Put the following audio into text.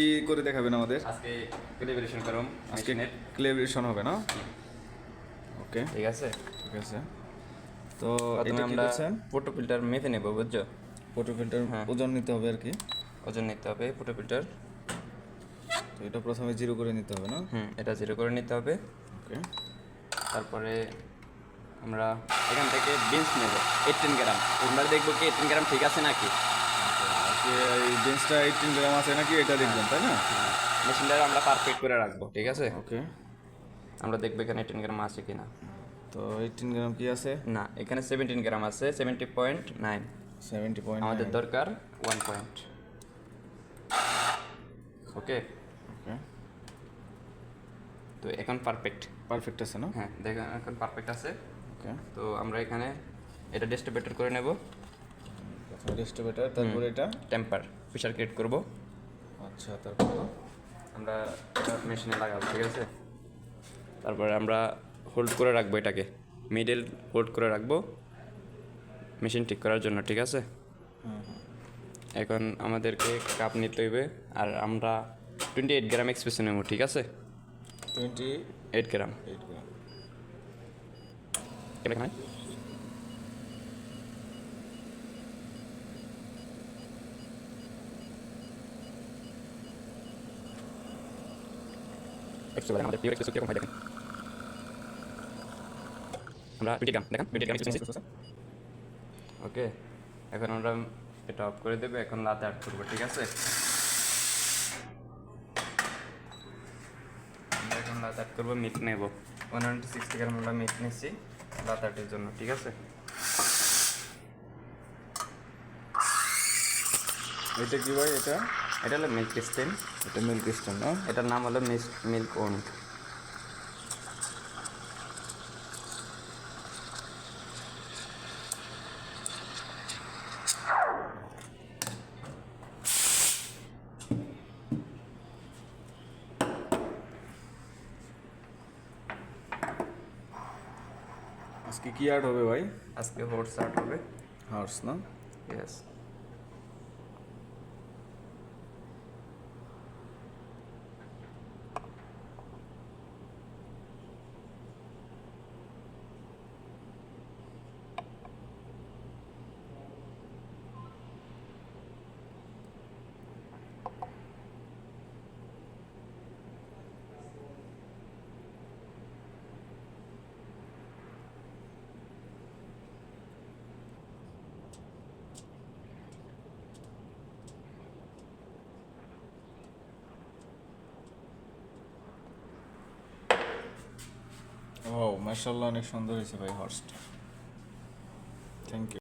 কি করে দেখাবেন আমাদের? আজকে ক্যালিব্রেশন করুম আজকে মেশিনের হবে না? ওকে ঠিক আছে। ঠিক আছে। তো প্রথমে আমরা ফটো ফিল্টার মেপে নেব বুঝছ? ফটো ফিল্টার হ্যাঁ। ওজন নিতে হবে আর কি? ওজন নিতে হবে ফটো ফিল্টার তো এটা প্রথমে জিরো করে নিতে হবে না? হুম এটা জিরো করে নিতে হবে। ওকে তারপরে আমরা এখান থেকে বিনস নেব এইটিন গ্রাম আমরা দেখব কি এইটিন গ্রাম ঠিক আছে নাকি? এই বেঞ্চটা এইটিন গ্রাম আছে নাকি এটা দেখবেন তাই না? মেশিনটা আমরা পারফেক্ট করে রাখব ঠিক আছে? ওকে আমরা দেখব এখানে এইটিন গ্রাম আছে কিনা। তো এইটিন গ্রাম কি আছে? না এখানে সেভেন্টিন গ্রাম আছে seventy point nine seventy point আমাদের দরকার ওয়ান পয়েন্ট ওকে ওকে তো এখন পারফেক্ট পারফেক্ট আছে না হ্যাঁ দেখেন এখন পারফেক্ট আছে। ওকে তো আমরা এখানে এটা ডিস্ট্রিবিউটর করে নেব। ডিস্ট্রিবিউটার তারপরে এটা? টেম্পার প্রেশার ক্রিয়েট করব। আচ্ছা তারপর আমরা মেশিনে লাগাবো ঠিক আছে? তারপরে আমরা হোল্ড করে রাখব এটাকে। মিডল হোল্ড করে রাখব। মেশিন ঠিক করার জন্য ঠিক আছে? এখন আমাদেরকে কাপ নিতে হইবে আর আমরা টোয়েন্টি এইট গ্রাম এক্সপ্রেশন নেব ঠিক আছে? Twenty eight gram eight gram এটা এখানে আমাদের pure express কীরকম হয় দেখেন। আমরা 20 গ্রাম দেখেন 20 গ্রাম ওকে এখন আমরা এটা অফ করে দেবে এখন লাতে অ্যাড করব ঠিক আছে আমরা এখন লাত আট করব মিট নেব ওয়ান হান্ড্রেড সিক্সটি গ্রাম আমরা মিট নিচ্ছি লাত আটের জন্য ঠিক আছে এটা কি ভাই এটা? এটা হলো মিল্ক স্টেন এটা মিল্ক স্টোন না? এটার নাম হলো মিল্ক ওন আজকে কি আর্ট হবে ভাই? আজকে হোট স্টার্ট হবে। হার্স না? ইয়েস ও মার্শাল্লাহ অনেক সুন্দর হয়েছে ভাই হর্সটা থ্যাংক ইউ